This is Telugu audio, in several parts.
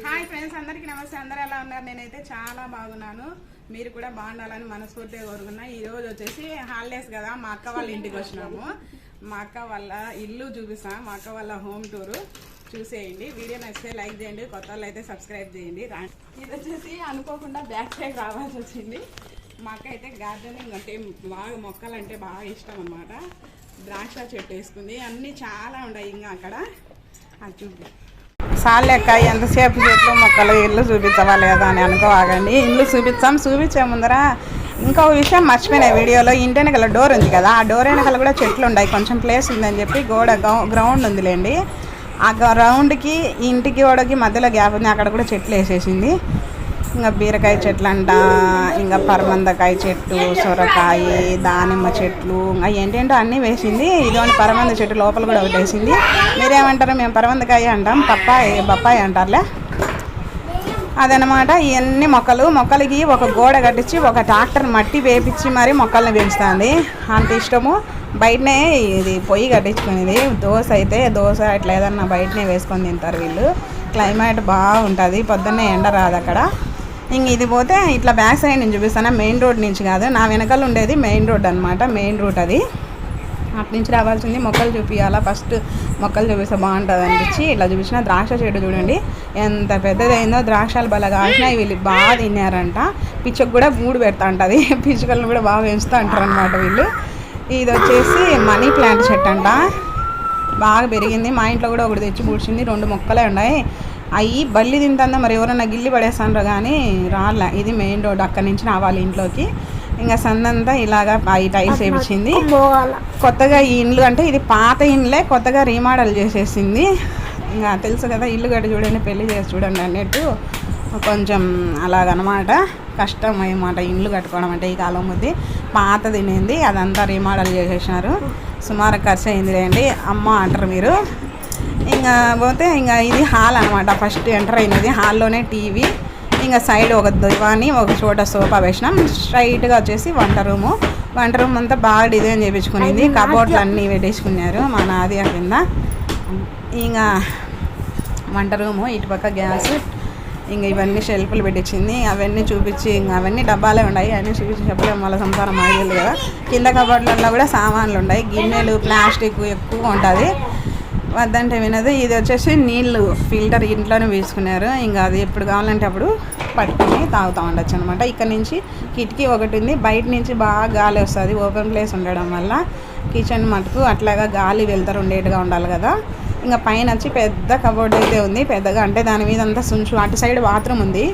హాయ్ ఫ్రెండ్స్ అందరికీ నమస్తే. అందరూ ఎలా ఉన్నారు? నేనైతే చాలా బాగున్నాను. మీరు కూడా బాగుండాలని మనస్ఫూర్తిగా కోరుకున్నా. ఈ రోజు వచ్చేసి హాలిడేస్ కదా. మా అక్క వాళ్ళ ఇంటికి వచ్చినాము. మా అక్క వాళ్ళ ఇల్లు చూపిస్తాం. మా అక్క వాళ్ళ హోమ్ టూర్ చూసేయండి. వీడియో నచ్చితే లైక్ చేయండి. కొత్త వాళ్ళు అయితే సబ్స్క్రైబ్ చేయండి. ఇది వచ్చేసి అనుకోకుండా బ్యాక్ సైడ్ రావాల్సి వచ్చింది. మా అక్క అయితే గార్డెనింగ్ అంటే బాగా మొక్కలు అంటే బాగా ఇష్టం అన్నమాట. ద్రాక్ష చెట్టు వేసుకుంది. అన్నీ చాలా ఉన్నాయి ఇంకా అక్కడ. అది చూపి సాలెక్క ఎంతసేపు చెట్లు మొక్కలు ఇల్లు చూపించవా కదా అని అనుకోవాగండి ఇల్లు చూపిస్తాం చూపించే ముందర ఇంకో విషయం మర్చిపోయిన వీడియోలో ఇంటి వెనకాల డోర్ ఉంది కదా ఆ డోర్ వెనకాల కూడా చెట్లు ఉన్నాయి. కొంచెం ప్లేస్ ఉందని చెప్పి గోడ గౌ- గ్రౌండ్ ఉందిలేండి. ఆ గ్రౌండ్కి ఇంటికి గోడకి మధ్యలో గ్యాప్ ఉంది. అక్కడ కూడా చెట్లు వేసేసింది. ఇంకా బీరకాయ చెట్లు అంట ఇంకా పరమందకాయ చెట్టు సొరకాయ దానిమ్మ చెట్లు ఇంకా ఏంటంటో అన్నీ వేసింది. ఇదోని పరమంద చెట్టు లోపల కూడా ఒకటి వేసింది. మీరేమంటారు? మేము పరమందకాయ అంటాం పప్పాయి బప్పాయి అంటారులే. అదనమాట ఇవన్నీ మొక్కలు. మొక్కలకి ఒక గోడ కట్టించి ఒక ట్రాక్టర్ మట్టి వేపించి మరీ మొక్కల్ని పెంచుతుంది. అంత ఇష్టము. బయటనే ఇది పొయ్యి కట్టించుకునేది. దోశ అయితే దోశ అట్లా ఏదన్నా బయటనే వేసుకొని తింటారు వీళ్ళు. క్లైమేట్ బాగుంటుంది. పొద్దున్నే ఎండ రాదు అక్కడ. ఇంక ఇది పోతే ఇట్లా బ్యాక్ సైడ్ నుంచి చూపిస్తాను. మెయిన్ రోడ్ నుంచి కాదు నా వెనకాల ఉండేది మెయిన్ రోడ్ అనమాట మెయిన్ రూట్ అది. అటు నుంచి రావాల్సింది మొక్కలు చూపించాలా ఫస్ట్ మొక్కలు చూపిస్తే బాగుంటుంది అనిపించి ఇట్లా చూపించిన. ద్రాక్ష చెట్టు చూడండి. ఎంత పెద్దదైందో ద్రాక్షలు బాగా కాసినాయి. వీళ్ళు బాగా తిన్నారంట. పిచ్చకు కూడా గూడు పెడతా ఉంటుంది. పిచ్చుకలను కూడా బాగా పెంచుతూ అంటారు అనమాట వీళ్ళు. ఇది వచ్చేసి మనీ ప్లాంట్ చెట్టు అంట. బాగా పెరిగింది. మా ఇంట్లో కూడా ఒకటి తెచ్చి పూడ్చింది. రెండు మొక్కలే ఉన్నాయి. అవి బల్లి తింటుందా మరి? ఎవరైనా గిల్లి పడేస్తాండ్రో కానీ రాలే. ఇది మెయిన్ రోడ్ అక్కడి నుంచి రావాలి ఇంట్లోకి. ఇంకా సందంతా ఇలాగా ఈ టైల్స్ వేయించింది కొత్తగా ఈ ఇండ్లు అంటే ఇది పాత ఇండ్లే కొత్తగా రీమోడల్ చేసేసింది. ఇంకా తెలుసు కదా ఇల్లు కట్టి చూడండి పెళ్ళి చేసి చూడండి అన్నట్టు కొంచెం అలాగనమాట. కష్టం అన్నమాట ఇండ్లు కట్టుకోవడం అంటే ఈ కాలం కొద్ది. పాత తినేది అదంతా రీమోడల్ చేసేసినారు. సుమారు ఖర్చు అయింది లేండి అమ్మ అంటారు మీరు. ఇంకా పోతే ఇంకా ఇది హాల్ అనమాట ఫస్ట్ ఎంటర్ అయినది హాల్లోనే టీవీ. ఇంకా సైడ్ ఒక దివాని ఒక చోట సోఫా వేసినాం. స్ట్రైట్గా వచ్చేసి వంట రూము. వంట రూమ్ అంతా బాగా డిజైన్ చేయించుకునింది కబోర్డ్లు అన్నీ పెట్టేసుకున్నారు మా నాది కింద. ఇంకా వంట రూము ఇటుపక్క గ్యాస్. ఇంకా ఇవన్నీ షెల్ఫ్లు పెట్టించింది. అవన్నీ చూపించి ఇంకా అవన్నీ డబ్బాలే ఉన్నాయి అవన్నీ చూపించి చెప్పలేము మళ్ళీ సంసారం మాగేళ్ళు కదా. కింద కబోర్డ్లలో కూడా సామాన్లు ఉన్నాయి గిన్నెలు ప్లాస్టిక్ ఎక్కువ ఉంటుంది. వద్దంటే వినదు. ఇది వచ్చేసి నీళ్ళు ఫిల్టర్ ఇంట్లోనే వేసుకున్నారు. ఇంకా అది ఎప్పుడు కావాలంటే అప్పుడు పట్టుకుని తాగుతూ ఉండొచ్చు అనమాట ఇక్కడ నుంచి కిటికీ ఒకటి ఉంది. బయట నుంచి బాగా గాలి వస్తుంది. ఓపెన్ ప్లేస్ ఉండడం వల్ల కిచెన్ మటుకు అట్లాగా గాలి వెళ్తారు ఉండేట్టుగా ఉండాలి కదా. ఇంకా పైన వచ్చి పెద్ద కబోర్డ్ అయితే ఉంది. పెద్దగా అంటే దాని మీద అంతా సుంచు అటు సైడ్ బాత్రూమ్ ఉంది.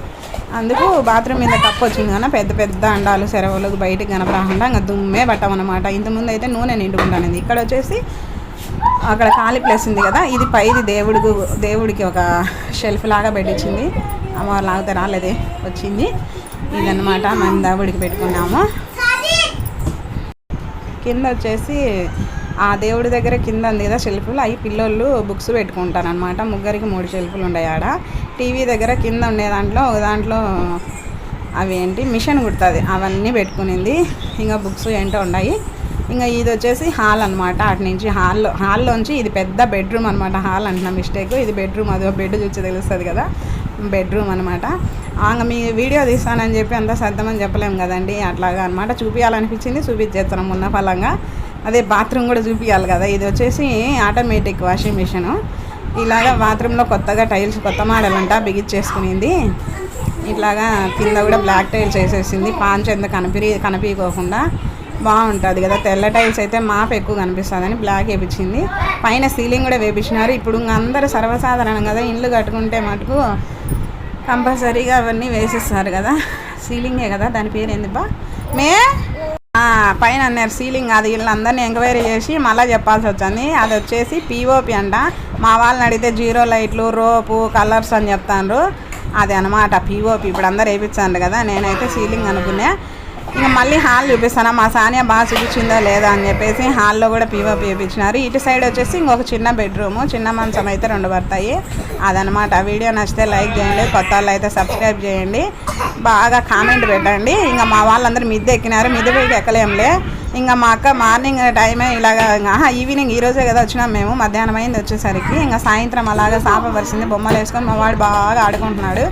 అందుకు బాత్రూమ్ మీద కప్పు వచ్చింది కానీ పెద్ద పెద్ద అండాలు సెరవులు బయటకు కనపడకుండా ఇంకా దుమ్మే పట్టమన్నమాట. ఇంతకుముందు అయితే నూనె నిండుకుంటాను ఇక్కడ వచ్చేసి అక్కడ ఖాళీ ప్లేస్ ఉంది కదా ఇది పైది దేవుడికి దేవుడికి ఒక షెల్ఫ్ లాగా పెట్టించింది. అమ్మవారు లాగితే రాలేదే వచ్చింది. ఇదన్నమాట మేము దేవుడికి పెట్టుకున్నాము. కింద వచ్చేసి ఆ దేవుడి దగ్గర కింద ఉంది కదా షెల్ఫ్లు అవి పిల్లోళ్ళు బుక్స్ పెట్టుకుంటారు అనమాట ముగ్గురికి మూడు షెల్ఫ్లు ఉన్నాయి ఆడ. టీవీ దగ్గర కింద ఉండే దాంట్లో ఒక దాంట్లో అవి ఏంటి మిషన్ కుడుతుంది అవన్నీ పెట్టుకునింది. ఇంకా బుక్స్ ఏంటో ఉన్నాయి. ఇంకా ఇది వచ్చేసి హాల్ అనమాట అటు నుంచి హాల్లో హాల్లోంచి ఇది పెద్ద బెడ్రూమ్ అనమాట హాల్ అంటున్నా మిస్టేక్. ఇది బెడ్రూమ్ అది బెడ్ చూసి తెలుస్తుంది కదా. బెడ్రూమ్ అనమాట ఇంకా మీ వీడియో తీస్తానని చెప్పి అంతా సర్దమని చెప్పలేము కదండి. అట్లాగా అనమాట చూపించాలనిపించింది చూపించేస్తున్నాం ఉన్న ఫలంగా. అదే బాత్రూమ్ కూడా చూపించాలి కదా. ఇది వచ్చేసి ఆటోమేటిక్ వాషింగ్ మిషన్. ఇలాగా బాత్రూంలో కొత్తగా టైల్స్ కొత్త మోడల్ అంట బిగించేసుకునింది ఇట్లాగా కింద కూడా బ్లాక్ టైల్స్ వేసేసింది పాంచ్ ఎంత కనిపి కనిపించకోకుండా బాగుంటుంది కదా. తెల్ల టైల్స్ అయితే మాప్ ఎక్కువ కనిపిస్తుందని బ్లాక్ వేపించింది. పైన సీలింగ్ కూడా వేపించినారు. ఇప్పుడు అందరూ సర్వసాధారణం కదా. ఇల్లు కట్టుకుంటే మటుకు కంపల్సరీగా అవన్నీ వేసేస్తారు కదా. సీలింగే కదా. దాని పేరు ఏంది బా? మే? పైన అన్నారు సీలింగ్ అది వీళ్ళందరినీ ఎంక్వైరీ చేసి మళ్ళీ చెప్పాల్సి వచ్చింది. అది వచ్చేసి పిఓపి అంట. మా వాళ్ళని అడిగితే జీరో లైట్లు రోపు కలర్స్ అని చెప్తాండ్రు. అది అనమాట పిఓపి ఇప్పుడు అందరు వేయించాను కదా. నేనైతే సీలింగ్ అనుకునే ఇంకా మళ్ళీ హాల్ చూపిస్తాను? మా సానియా బాగా చూపించిందా లేదా అని చెప్పేసి హాల్లో కూడా పీఓపీ చూపించినారు ఇటు సైడ్ వచ్చేసి ఇంకొక చిన్న బెడ్రూమ్ చిన్న మంచం అయితే రెండు పడతాయి. అదనమాట వీడియో నచ్చితే లైక్ చేయండి కొత్త వాళ్ళు అయితే సబ్స్క్రైబ్ చేయండి. బాగా కామెంట్ పెట్టండి. ఇంకా మా వాళ్ళందరూ మిద్దె ఎక్కినారు. మిద్దె పైకి ఎక్కలేంలే. ఇంకా మా అక్క మార్నింగ్ టైమే ఇలాగా ఈవినింగ్ ఈరోజే కదా వచ్చినాం మేము. మధ్యాహ్నం అయింది వచ్చేసరికి. ఇంకా సాయంత్రం అలాగా సాప పరిచింది బొమ్మలు వేసుకొని మా వాడు బాగా ఆడుకుంటున్నాడు.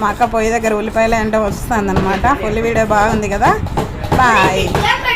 మా అక్క పొయ్యి దగ్గర ఉల్లిపాయలు ఎండ వస్తుంది అనమాట ఫుల్ వీడియో బాగుంది కదా. బాయ్